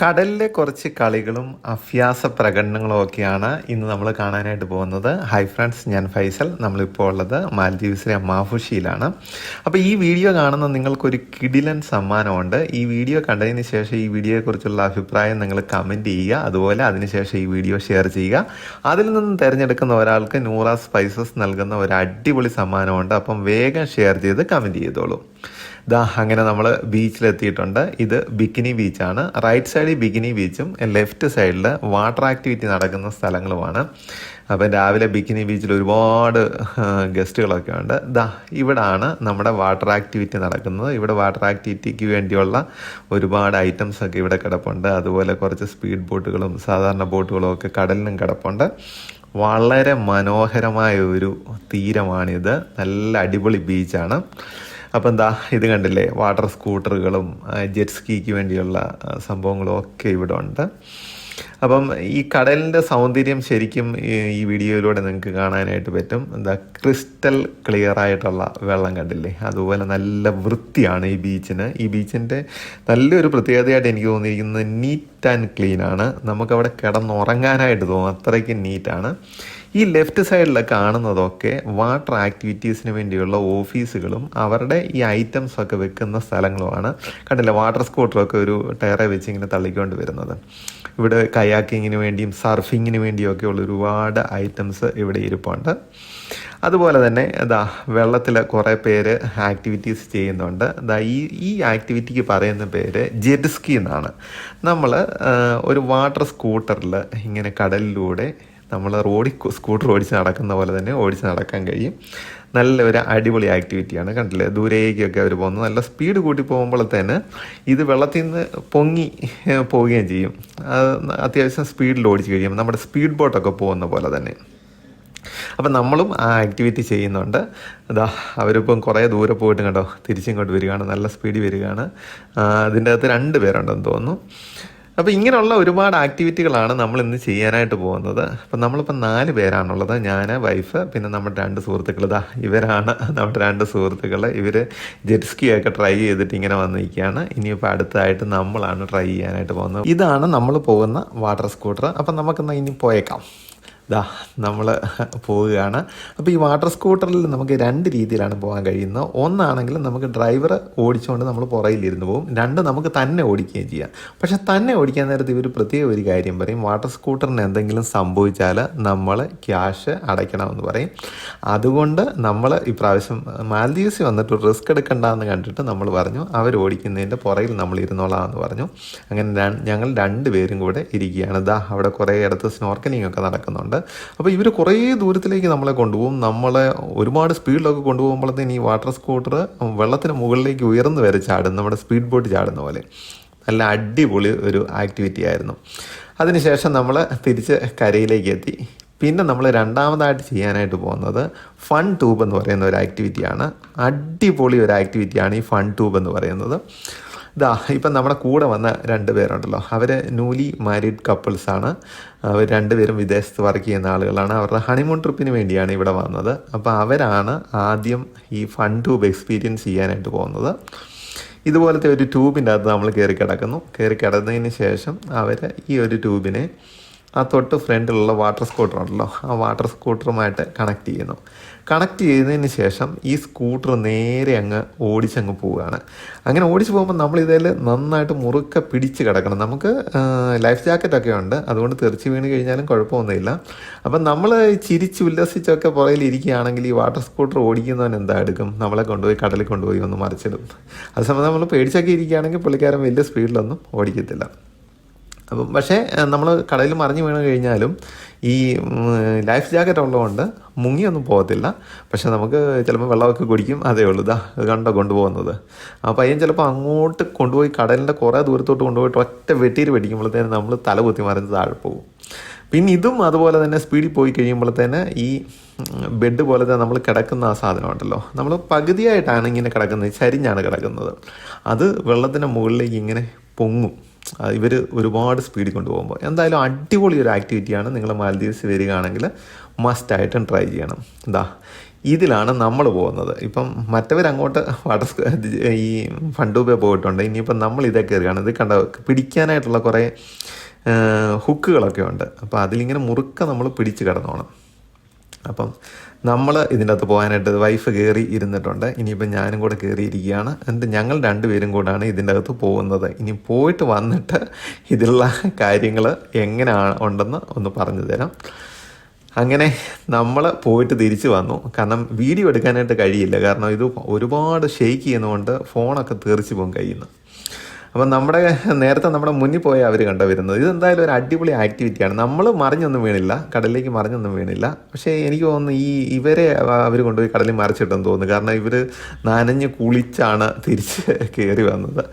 കടലിലെ കുറച്ച് കളികളും അഭ്യാസ പ്രകടനങ്ങളും ഒക്കെയാണ് ഇന്ന് നമ്മൾ കാണാനായിട്ട് പോകുന്നത്. ഹൈ ഫ്രണ്ട്സ് ഞാൻ ഫൈസൽ. നമ്മളിപ്പോൾ ഉള്ളത് മാലദ്വീപ്സിലെ മാഫുഷിയിലാണ് അപ്പോൾ ഈ വീഡിയോ കാണുന്ന നിങ്ങൾക്കൊരു കിടിലൻ സമ്മാനമുണ്ട്. ഈ വീഡിയോ കണ്ടതിന് ശേഷം ഈ വീഡിയോയെക്കുറിച്ചുള്ള അഭിപ്രായം നിങ്ങൾ കമന്റ് ചെയ്യുക. അതുപോലെ അതിനുശേഷം ഈ വീഡിയോ ഷെയർ ചെയ്യുക. അതിൽ നിന്ന് തിരഞ്ഞെടുക്കുന്ന ഒരാൾക്ക് നൂറ സ്പൈസസ് നൽകുന്ന ഒരു അടിപൊളി സമ്മാനമുണ്ട്. അപ്പം വേഗം ഷെയർ ചെയ്ത് കമന്റ് ചെയ്തോളൂ. ദാ അങ്ങനെ നമ്മൾ ബീച്ചിലെത്തിയിട്ടുണ്ട്. ഇത് ബിക്കിനി ബീച്ചാണ്. റൈറ്റ് സൈഡിൽ ബിക്കിനി ബീച്ചും ലെഫ്റ്റ് സൈഡിൽ വാട്ടർ ആക്ടിവിറ്റി നടക്കുന്ന സ്ഥലങ്ങളുമാണ്. അപ്പം രാവിലെ ബിക്കിനി ബീച്ചിൽ ഒരുപാട് ഗസ്റ്റുകളൊക്കെ ഉണ്ട്. ദാ ഇവിടാണ് നമ്മുടെ വാട്ടർ ആക്ടിവിറ്റി നടക്കുന്നത്. ഇവിടെ വാട്ടർ ആക്ടിവിറ്റിക്ക് വേണ്ടിയുള്ള ഒരുപാട് ഐറ്റംസ് ഒക്കെ ഇവിടെ കിടപ്പുണ്ട്. അതുപോലെ കുറച്ച് സ്പീഡ് ബോട്ടുകളും സാധാരണ ബോട്ടുകളും ഒക്കെ കടലിലും കിടപ്പുണ്ട്. വളരെ മനോഹരമായ ഒരു തീരമാണിത്. നല്ല അടിപൊളി ബീച്ചാണ്. അപ്പം എന്താ ഇത് കണ്ടില്ലേ? വാട്ടർ സ്കൂട്ടറുകളും ജെറ്റ് സ്കീക്ക് വേണ്ടിയുള്ള സംഭവങ്ങളും ഒക്കെ ഇവിടെ ഉണ്ട്. അപ്പം ഈ കടലിന്റെ സൗന്ദര്യം ശരിക്കും ഈ ഈ വീഡിയോയിലൂടെ നിങ്ങൾക്ക് കാണാനായിട്ട് പറ്റും. എന്താ ക്രിസ്റ്റൽ ക്ലിയർ ആയിട്ടുള്ള വെള്ളം കണ്ടില്ലേ? അതുപോലെ നല്ല വൃത്തിയാണ് ഈ ബീച്ചിന്. ഈ ബീച്ചിന്റെ നല്ലൊരു പ്രത്യേകതയായിട്ട് എനിക്ക് തോന്നിയിരിക്കുന്നത് നീറ്റ് ആൻഡ് ക്ലീൻ ആണ്. നമുക്കവിടെ കിടന്നുറങ്ങാനായിട്ട് തോന്നും. അത്രയ്ക്ക് നീറ്റാണ്. ഈ ലെഫ്റ്റ് സൈഡിൽ കാണുന്നതൊക്കെ വാട്ടർ ആക്ടിവിറ്റീസിന് വേണ്ടിയുള്ള ഓഫീസുകളും അവരുടെ ഈ ഐറ്റംസ് ഒക്കെ വെക്കുന്ന സ്ഥലങ്ങളുമാണ്. കണ്ടില്ല വാട്ടർ സ്കൂട്ടറൊക്കെ ഒരു ടയറെ വെച്ച് ഇങ്ങനെ തള്ളിക്കൊണ്ട് വരുന്നത്. ഇവിടെ കയാക്കിങ്ങിന് വേണ്ടിയും സർഫിങ്ങിന് വേണ്ടിയും ഒക്കെ ഉള്ള ഒരുപാട് ഐറ്റംസ് ഇവിടെ ഇരിപ്പുണ്ട്. അതുപോലെ തന്നെ ഇതാ വെള്ളത്തിൽ കുറേ പേര് ആക്ടിവിറ്റീസ് ചെയ്യുന്നുണ്ട്. ഇതാ ഈ ഈ ആക്ടിവിറ്റിക്ക് പറയുന്ന പേര് ജെറ്റ് സ്കി എന്നാണ്. നമ്മൾ ഒരു വാട്ടർ സ്കൂട്ടറിൽ ഇങ്ങനെ കടലിലൂടെ നമ്മൾ റോഡിൽ സ്കൂട്ടർ ഓടിച്ച് നടക്കുന്ന പോലെ തന്നെ ഓടിച്ച് നടക്കാൻ കഴിയും. നല്ല ഒരു അടിപൊളി ആക്ടിവിറ്റിയാണ്. കണ്ടില്ലേ? ദൂരേക്കൊക്കെ അവർ പോകുന്നത്. നല്ല സ്പീഡ് കൂട്ടി പോകുമ്പോൾ തന്നെ ഇത് വെള്ളത്തിൽ നിന്ന് പൊങ്ങി പോവുകയും ചെയ്യും. അത് അത്യാവശ്യം സ്പീഡിൽ ഓടിച്ച് കഴിയും. നമ്മുടെ സ്പീഡ് ബോട്ടൊക്കെ പോകുന്ന പോലെ തന്നെ. അപ്പം നമ്മളും ആ ആക്ടിവിറ്റി ചെയ്യുന്നുണ്ട്. അതാ അവരിപ്പം കുറേ ദൂരെ പോയിട്ട് കണ്ടോ? തിരിച്ചിങ്ങോട്ട് വരികയാണ്. നല്ല സ്പീഡിൽ വരികയാണ്. അതിന്റെ അകത്ത് രണ്ട് പേരുണ്ടെന്ന് തോന്നുന്നു. അപ്പോൾ ഇങ്ങനെയുള്ള ഒരുപാട് ആക്ടിവിറ്റികളാണ് നമ്മൾ ഇന്ന് ചെയ്യാനായിട്ട് പോകുന്നത്. അപ്പം നമ്മളിപ്പോൾ നാല് പേരാണുള്ളത്. ഞാൻ വൈഫ് പിന്നെ നമ്മുടെ രണ്ട് സുഹൃത്തുക്കൾ ഇതാ ഇവരാണ് നമ്മുടെ രണ്ട് സുഹൃത്തുക്കൾ ഇവർ ജെറ്റ്സ്കി ഒക്കെ ട്രൈ ചെയ്തിട്ട് ഇങ്ങനെ വന്നിരിക്കുകയാണ്. ഇനിയിപ്പോൾ അടുത്തായിട്ട് നമ്മളാണ് ട്രൈ ചെയ്യാനായിട്ട് പോകുന്നത്. ഇതാണ് നമ്മൾ പോകുന്ന വാട്ടർ സ്കൂട്ടർ അപ്പം നമുക്കെന്നാൽ ഇനി പോയേക്കാം. ദാ നമ്മൾ പോവുകയാണ്. അപ്പോൾ ഈ വാട്ടർ സ്കൂട്ടറിൽ നമുക്ക് രണ്ട് രീതിയിലാണ് പോകാൻ കഴിയുന്നത്. ഒന്നാണെങ്കിൽ നമുക്ക് ഡ്രൈവർ ഓടിച്ചുകൊണ്ട് നമ്മൾ പുറയിലിരുന്ന് പോകും. രണ്ട് നമുക്ക് തന്നെ ഓടിക്കുകയും ചെയ്യാം. പക്ഷെ തന്നെ ഓടിക്കാൻ നേരത്തെ ഇവർ പ്രത്യേക ഒരു കാര്യം പറയും. വാട്ടർ സ്കൂട്ടറിന് എന്തെങ്കിലും സംഭവിച്ചാൽ നമ്മൾ ക്യാഷ് അടയ്ക്കണമെന്ന് പറയും. അതുകൊണ്ട് നമ്മൾ ഇപ്രാവശ്യം മാലദ്വീപ്സിൽ വന്നിട്ട് റിസ്ക് എടുക്കണ്ടെന്ന് കണ്ടിട്ട് നമ്മൾ പറഞ്ഞു അവർ ഓടിക്കുന്നതിന്റെ പുറയിൽ നമ്മൾ ഇരുന്നോളാമെന്ന് പറഞ്ഞു. അങ്ങനെ ഞങ്ങൾ രണ്ടുപേരും കൂടെ ഇരിക്കുകയാണ്. ദാ അവിടെ കുറേ ഇടത്ത് സ്നോർക്കലിംഗ് ഒക്കെ നടക്കുന്നുണ്ട്. അപ്പോൾ ഇവർ കുറേ ദൂരത്തിലേക്ക് നമ്മളെ കൊണ്ടുപോകും. നമ്മളെ ഒരുപാട് സ്പീഡിലൊക്കെ കൊണ്ടുപോകുമ്പോഴത്തേന് ഈ വാട്ടർ സ്കൂട്ടർ വെള്ളത്തിന് മുകളിലേക്ക് ഉയർന്നു വരെ ചാടും നമ്മുടെ സ്പീഡ് ബോട്ട് ചാടുന്ന പോലെ നല്ല അടിപൊളി ഒരു ആക്ടിവിറ്റി ആയിരുന്നു. അതിനുശേഷം നമ്മൾ തിരിച്ച് കരയിലേക്ക് എത്തി. പിന്നെ നമ്മൾ രണ്ടാമതായിട്ട് ചെയ്യാനായിട്ട് പോകുന്നത് ഫൺ ട്യൂബ് എന്ന് പറയുന്ന ഒരു ആക്ടിവിറ്റിയാണ്. അടിപൊളി ഒരു ആക്ടിവിറ്റിയാണ് ഈ ഫൺ ട്യൂബ് എന്ന് പറയുന്നത്. ഇതാ ഇപ്പം നമ്മുടെ കൂടെ വന്ന രണ്ട് പേരുണ്ടല്ലോ. അവർ ന്യൂലി മാരീഡ് കപ്പിൾസാണ് അവർ രണ്ടുപേരും വിദേശത്ത് വർക്ക് ചെയ്യുന്ന ആളുകളാണ്. അവരുടെ ഹണിമൂൺ ട്രിപ്പിന് വേണ്ടിയാണ് ഇവിടെ വന്നത്. അപ്പോൾ അവരാണ് ആദ്യം ഈ ഫൺ ട്യൂബ് എക്സ്പീരിയൻസ് ചെയ്യാനായിട്ട് പോകുന്നത്. ഇതുപോലത്തെ ഒരു ട്യൂബിന്റെ അകത്ത് നമ്മൾ കയറി കിടക്കുന്നു. കയറി കിടന്നതിന് ശേഷം അവർ ഈ ഒരു ട്യൂബിനെ ആ തൊട്ട് ഫ്രണ്ടിലുള്ള വാട്ടർ സ്കൂട്ടർ ഉണ്ടല്ലോ ആ വാട്ടർ സ്കൂട്ടറുമായിട്ട് കണക്ട് ചെയ്യുന്നു. കണക്ട് ചെയ്തതിന് ശേഷം ഈ സ്കൂട്ടർ നേരെ അങ്ങ് ഓടിച്ചങ്ങ് പോവുകയാണ്. അങ്ങനെ ഓടിച്ച് പോകുമ്പോൾ നമ്മൾ ഇതിൽ നന്നായിട്ട് മുറുക്കെ പിടിച്ച് കിടക്കണം. നമുക്ക് ലൈഫ് ജാക്കറ്റൊക്കെ ഉണ്ട്. അതുകൊണ്ട് തെറിച്ച് വീണ് കഴിഞ്ഞാലും കുഴപ്പമൊന്നുമില്ല. അപ്പം നമ്മൾ ചിരിച്ച് ഉല്ലസിച്ചൊക്കെ പുറയിൽ ഇരിക്കുകയാണെങ്കിൽ ഈ വാട്ടർ സ്കൂട്ടർ ഓടിക്കുന്നവൻ എന്താ എടുക്കും? നമ്മളെ കൊണ്ടുപോയി കടലിൽ കൊണ്ടുപോയി ഒന്ന് മറിച്ചിടും. അതേസമയം നമ്മൾ പേടിച്ചൊക്കെ ഇരിക്കുകയാണെങ്കിൽ പുള്ളിക്കാരൻ വലിയ സ്പീഡിലൊന്നും ഓടിക്കത്തില്ല. അപ്പം പക്ഷേ നമ്മൾ കടയിൽ മറിഞ്ഞു വീണ് കഴിഞ്ഞാലും ഈ ലൈഫ് ജാക്കറ്റ് ഉള്ളതുകൊണ്ട് മുങ്ങിയൊന്നും പോകത്തില്ല. പക്ഷേ നമുക്ക് ചിലപ്പോൾ വെള്ളമൊക്കെ കുടിക്കും. അതേ ഉള്ളൂ. ഇതാ കണ്ടോ കൊണ്ടുപോകുന്നത്. ആ പയ്യൻ ചിലപ്പോൾ അങ്ങോട്ട് കൊണ്ടുപോയി കടലിന്റെ കുറേ ദൂരത്തോട്ട് കൊണ്ടുപോയിട്ട് ഒറ്റ വെട്ടിയിൽ വെടിക്കുമ്പോഴത്തേന് നമ്മൾ തല കുത്തി മറിഞ്ഞ് താഴെ പോകും. പിന്നെ ഇതും അതുപോലെ തന്നെ സ്പീഡിൽ പോയി കഴിയുമ്പോഴത്തേന് ഈ ബെഡ് പോലത്തെ നമ്മൾ കിടക്കുന്ന ആ സാധനമുണ്ടല്ലോ നമ്മൾ പകുതിയായിട്ടാണ് ഇങ്ങനെ കിടക്കുന്നത്. ചരിഞ്ഞാണ് കിടക്കുന്നത്. അത് വെള്ളത്തിന്റെ മുകളിലേക്ക് ഇങ്ങനെ പൊങ്ങും. ഇവർ ഒരുപാട് സ്പീഡിൽ കൊണ്ടുപോകുമ്പോൾ എന്തായാലും അടിപൊളി ഒരു ആക്ടിവിറ്റിയാണ് നിങ്ങൾ മാലദ്വീപ്സ് വരികയാണെങ്കിൽ മസ്റ്റായിട്ടും ട്രൈ ചെയ്യണം. എന്താ ഇതിലാണ് നമ്മൾ പോകുന്നത്. ഇപ്പം മറ്റവരങ്ങോട്ട് വാട്ടർ ഈ ഫണ്ടൂബെ പോയിട്ടുണ്ട്. ഇനിയിപ്പം നമ്മൾ ഇതേ കയറുകയാണ്. ഇത് കണ്ട പിടിക്കാനായിട്ടുള്ള കുറേ ഹുക്കുകളൊക്കെ ഉണ്ട്. അപ്പോൾ അതിലിങ്ങനെ മുറുക്ക നമ്മൾ പിടിച്ച് കിടന്നോണം. അപ്പം നമ്മൾ ഇതിന്റെ അകത്ത് പോകാനായിട്ട് വൈഫ് കയറി ഇരുന്നിട്ടുണ്ട്. ഇനിയിപ്പോൾ ഞാനും കൂടെ കയറിയിരിക്കുകയാണ് എന്നിട്ട് ഞങ്ങൾ രണ്ടുപേരും കൂടാണ് ഇതിന്റെ അകത്ത് പോകുന്നത്. ഇനി പോയിട്ട് വന്നിട്ട് ഇതിലുള്ള കാര്യങ്ങൾ എങ്ങനെയാണ് ഉണ്ടെന്ന് ഒന്ന് പറഞ്ഞു തരാം. അങ്ങനെ നമ്മൾ പോയിട്ട് തിരിച്ചു വന്നു. കാരണം വീഡിയോ എടുക്കാനായിട്ട് കഴിയില്ല. കാരണം ഇത് ഒരുപാട് ഷെയ്ക്ക് ചെയ്യുന്നതുകൊണ്ട് ഫോണൊക്കെ തെറിച്ച് പോകും കയ്യിൽ നിന്ന് അപ്പം നമ്മുടെ നേരത്തെ നമ്മുടെ മുന്നിൽ പോയ അവർ കണ്ടു വരുന്നത്? ഇതെന്തായാലും ഒരു അടിപൊളി ആക്ടിവിറ്റിയാണ് നമ്മൾ മറിഞ്ഞൊന്നും വീണില്ല. കടലിലേക്ക് മറിഞ്ഞൊന്നും വീണില്ല. പക്ഷേ എനിക്ക് തോന്നുന്നു ഈ ഇവരെ അവർ കൊണ്ടുപോയി കടലിൽ മറിച്ചിട്ടെന്ന് തോന്നുന്നു. കാരണം ഇവർ നനഞ്ഞ് കുളിച്ചാണ് തിരിച്ച് കയറി വന്നത്.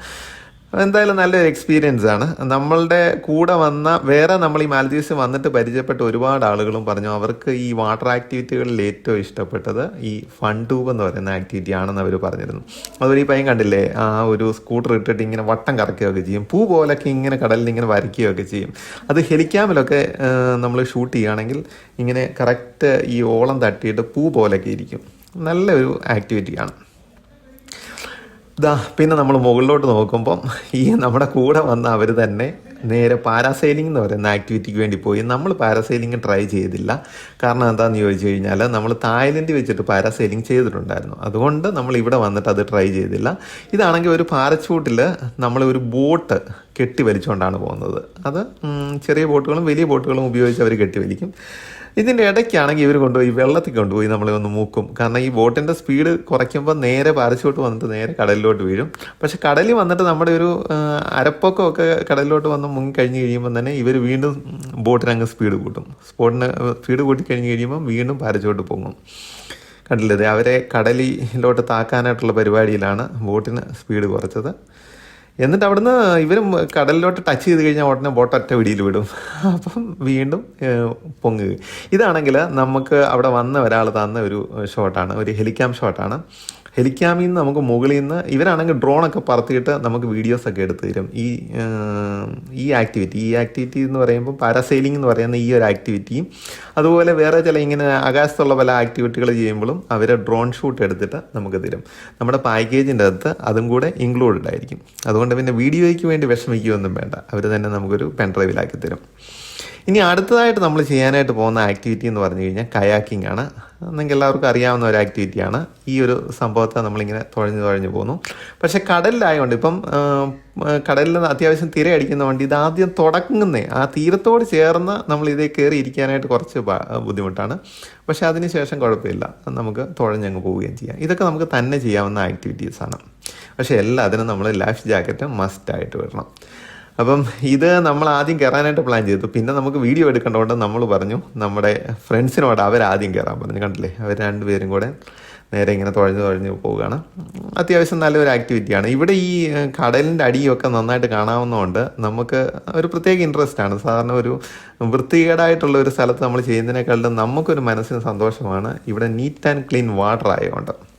എന്തായാലും നല്ലൊരു എക്സ്പീരിയൻസ് ആണ്. നമ്മളുടെ കൂടെ വന്ന വേറെ നമ്മൾ ഈ മാലദ്വീപ്സ് വന്നിട്ട് പരിചയപ്പെട്ട ഒരുപാട് ആളുകളും പറഞ്ഞു അവർക്ക് ഈ വാട്ടർ ആക്ടിവിറ്റികളിൽ ഏറ്റവും ഇഷ്ടപ്പെട്ടത് ഈ ഫൺ ട്യൂബ് എന്ന് പറയുന്ന ആക്ടിവിറ്റി ആണെന്ന് അവർ പറഞ്ഞിരുന്നു. അതുപോലെ ഈ പയ്യൻ കണ്ടില്ലേ? ആ ഒരു സ്കൂട്ടർ ഇട്ടിട്ട് ഇങ്ങനെ വട്ടം കറക്കുകയൊക്കെ ചെയ്യും. പൂ പോലൊക്കെ ഇങ്ങനെ കടലിൽ ഇങ്ങനെ വരയ്ക്കുകയൊക്കെ ചെയ്യും. അത് ഹെലിക്യാമിലൊക്കെ നമ്മൾ ഷൂട്ട് ചെയ്യുകയാണെങ്കിൽ ഇങ്ങനെ കറക്റ്റ് ഈ ഓളം തട്ടിയിട്ട് പൂ പോലൊക്കെ ഇരിക്കും. നല്ലൊരു ആക്ടിവിറ്റിയാണ് ഇതാ പിന്നെ നമ്മൾ മുകളിലോട്ട് നോക്കുമ്പം ഈ നമ്മുടെ കൂടെ വന്ന അവർ തന്നെ നേരെ പാരാസൈലിംഗ് എന്ന് പറയുന്ന ആക്ടിവിറ്റിക്ക് വേണ്ടി പോയി. നമ്മൾ പാരാസൈലിംഗ് ട്രൈ ചെയ്തില്ല. കാരണം എന്താണെന്ന് ചോദിച്ചു കഴിഞ്ഞാൽ നമ്മൾ തായ്ലൻഡ് വെച്ചിട്ട് പാരാസൈലിംഗ് ചെയ്തിട്ടുണ്ടായിരുന്നു. അതുകൊണ്ട് നമ്മൾ ഇവിടെ വന്നിട്ട് അത് ട്രൈ ചെയ്തില്ല. ഇതാണെങ്കിൽ ഒരു പാരച്ചൂട്ടിൽ നമ്മൾ ഒരു ബോട്ട് കെട്ടി വലിച്ചുകൊണ്ടാണ് പോകുന്നത്. അത് ചെറിയ ബോട്ടുകളും വലിയ ബോട്ടുകളും ഉപയോഗിച്ച് അവർ കെട്ടി വലിക്കും. ഇതിന്റെ ഇടയ്ക്കാണെങ്കിൽ ഇവർ കൊണ്ടുപോയി വെള്ളത്തിൽ കൊണ്ടുപോയി നമ്മളെ ഒന്ന് മൂക്കും. കാരണം ഈ ബോട്ടിന്റെ സ്പീഡ് കുറയ്ക്കുമ്പോൾ നേരെ പാരച്ചോട്ട് വന്നിട്ട് നേരെ കടലിലോട്ട് വീഴും. പക്ഷെ കടലിൽ വന്നിട്ട് നമ്മുടെ ഒരു അരപ്പൊക്കമൊക്കെ കടലിലോട്ട് വന്ന് മുങ്ങി കഴിഞ്ഞ് കഴിയുമ്പോൾ തന്നെ ഇവർ വീണ്ടും ബോട്ടിനങ്ങ് സ്പീഡ് കൂട്ടും. സ്പോട്ടിന് സ്പീഡ് കൂട്ടി കഴിഞ്ഞ് കഴിയുമ്പോൾ വീണ്ടും പാരച്ചോട്ട് പൊങ്ങും. കണ്ടില്ലേ അവരെ കടലിലോട്ട് താക്കാനായിട്ടുള്ള പരിപാടിയിലാണ് ബോട്ടിന് സ്പീഡ് കുറച്ചത്. എന്നിട്ട് അവിടുന്ന് ഇവർ കടലിലോട്ട് ടച്ച് ചെയ്ത് കഴിഞ്ഞാൽ ഉടനെ ബോട്ട് ഒറ്റ പിടിയിൽ വിടും. അപ്പം വീണ്ടും പൊങ്ങുക. ഇതാണെങ്കിൽ നമുക്ക് അവിടെ വന്ന ഒരാൾ തന്ന ഒരു ഷോട്ടാണ് ഒരു ഹെലിക്കാം ഷോട്ടാണ് ഹെലിക്യാമിൽ നിന്ന് നമുക്ക് മുകളിൽ നിന്ന് ഇവരാണെങ്കിൽ ഡ്രോണൊക്കെ പറത്തിയിട്ട് നമുക്ക് വീഡിയോസൊക്കെ എടുത്ത് തരും. ഈ ഈ ആക്ടിവിറ്റി ഈ ആക്ടിവിറ്റി എന്ന് പറയുമ്പോൾ പാരാസൈലിംഗ് എന്ന് പറയുന്ന ഈ ഒരു ആക്ടിവിറ്റിയും അതുപോലെ വേറെ ചില ഇങ്ങനെ ആകാശത്തുള്ള പല ആക്ടിവിറ്റികൾ ചെയ്യുമ്പോഴും അവരെ ഡ്രോൺ ഷൂട്ട് എടുത്തിട്ട് നമുക്ക് തരും. നമ്മുടെ പാക്കേജിന്റെ അകത്ത് അതും കൂടെ ഇൻക്ലൂഡഡ് ആയിരിക്കും അതുകൊണ്ട് പിന്നെ വീഡിയോയ്ക്ക് വേണ്ടി വിഷമിക്കുകയൊന്നും വേണ്ട. അവർ തന്നെ നമുക്കൊരു പെൻഡ്രൈവിലാക്കി തരും. ഇനി അടുത്തതായിട്ട് നമ്മൾ ചെയ്യാനായിട്ട് പോകുന്ന ആക്ടിവിറ്റി എന്ന് പറഞ്ഞു കഴിഞ്ഞാൽ കയാക്കിംഗ് ആണ്. നിങ്ങൾക്ക് എല്ലാവർക്കും അറിയാവുന്ന ഒരു ആക്ടിവിറ്റിയാണ് ഈ ഒരു സംഭവത്തെ നമ്മളിങ്ങനെ തുഴഞ്ഞു തുഴഞ്ഞു പോകുന്നു പക്ഷേ കടലിലായതുകൊണ്ട് ഇപ്പം കടലിൽ അത്യാവശ്യം തിര അടിക്കുന്നതുകൊണ്ട് ഇത് ആദ്യം തുടങ്ങുന്നേ. ആ തീരത്തോട് ചേർന്ന് നമ്മൾ ഇതേ കയറി ഇരിക്കാനായിട്ട് കുറച്ച് ബുദ്ധിമുട്ടാണ്. പക്ഷേ അതിന് ശേഷം കുഴപ്പമില്ല. നമുക്ക് തുഴഞ്ഞങ്ങ് പോവുകയും ചെയ്യാം. ഇതൊക്കെ നമുക്ക് തന്നെ ചെയ്യാവുന്ന ആക്ടിവിറ്റീസാണ് പക്ഷേ എല്ലാത്തിനും നമ്മൾ ലൈഫ് ജാക്കറ്റ് മസ്റ്റായിട്ട് വിടണം അപ്പം ഇത് നമ്മൾ ആദ്യം കയറാനായിട്ട് പ്ലാൻ ചെയ്തു. പിന്നെ നമുക്ക് വീഡിയോ എടുക്കേണ്ടതുകൊണ്ട് നമ്മൾ പറഞ്ഞു നമ്മുടെ ഫ്രണ്ട്സിനോട് അവർ ആദ്യം കയറാൻ പറഞ്ഞു. കണ്ടില്ലേ? അവർ രണ്ടുപേരും കൂടെ നേരെ ഇങ്ങനെ തുഴഞ്ഞു തുഴഞ്ഞു പോവുകയാണ്. അത്യാവശ്യം നല്ലൊരു ആക്ടിവിറ്റിയാണ് ഇവിടെ ഈ കടലിന്റെ അടിയൊക്കെ നന്നായിട്ട് കാണാവുന്നതുകൊണ്ട് നമുക്ക് ഒരു പ്രത്യേക ഇൻട്രസ്റ്റ് ആണ്. സാധാരണ ഒരു വൃത്തികേടായിട്ടുള്ള ഒരു സ്ഥലത്ത് നമ്മൾ ചെയ്യുന്നതിനേക്കാളും നമുക്കൊരു മനസ്സിന് സന്തോഷമാണ്. ഇവിടെ നീറ്റ് ആൻഡ് ക്ലീൻ വാട്ടർ ആയതുകൊണ്ട്.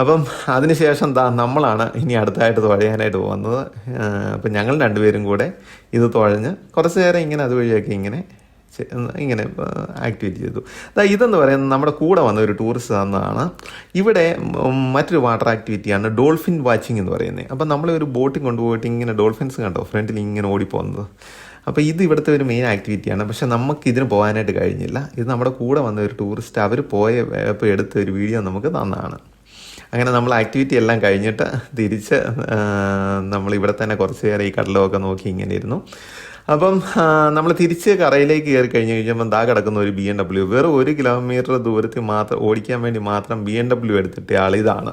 അപ്പം അതിനുശേഷം ദാ നമ്മളാണ് ഇനി അടുത്തായിട്ട് തുഴയാനായിട്ട് പോകുന്നത്. അപ്പം ഞങ്ങൾ രണ്ടുപേരും കൂടെ ഇത് തുഴഞ്ഞ് കുറച്ച് നേരം ഇങ്ങനെ അതുവഴിയൊക്കെ ഇങ്ങനെ ഇങ്ങനെ ആക്ടിവിറ്റി ചെയ്തു. ദാ ഇതെന്ന് പറയുന്നത് നമ്മുടെ കൂടെ വന്ന ഒരു ടൂറിസ്റ്റ് തന്നതാണ് ഇവിടെ മറ്റൊരു വാട്ടർ ആക്ടിവിറ്റിയാണ് ഡോൾഫിൻ വാച്ചിങ് എന്ന് പറയുന്നത് അപ്പം നമ്മൾ ഒരു ബോട്ടിൽ കൊണ്ടുപോയിട്ട് ഇങ്ങനെ ഡോൾഫിൻസ് കണ്ടോ? ഫ്രണ്ടിൽ ഇങ്ങനെ ഓടിപ്പോകുന്നത് അപ്പോൾ ഇത് ഇവിടുത്തെ ഒരു മെയിൻ ആക്ടിവിറ്റിയാണ് പക്ഷേ നമുക്ക് ഇതിന് പോകാനായിട്ട് കഴിഞ്ഞില്ല. ഇത് നമ്മുടെ കൂടെ വന്ന ഒരു ടൂറിസ്റ്റ് അവർ പോയ ഇപ്പോൾ എടുത്ത ഒരു വീഡിയോ നമുക്ക് തന്നതാണ് അങ്ങനെ നമ്മൾ ആക്ടിവിറ്റി എല്ലാം കഴിഞ്ഞിട്ട് തിരിച്ച് നമ്മൾ ഇവിടെ തന്നെ കുറച്ച് നേരം ഈ കടലൊക്കെ നോക്കി ഇങ്ങനെ ഇരുന്നു. അപ്പം നമ്മൾ തിരിച്ച് കറയിലേക്ക് കയറി കഴിഞ്ഞ് കഴിഞ്ഞപ്പം ദാ കിടക്കുന്ന ഒരു ബി എം ഡബ്ല്യു വെറും ഒരു കിലോമീറ്റർ ദൂരത്തിൽ മാത്രം ഓടിക്കാൻ വേണ്ടി മാത്രം ബി എം ഡബ്ല്യു എടുത്തിട്ട് ആൾ ഇതാണ്.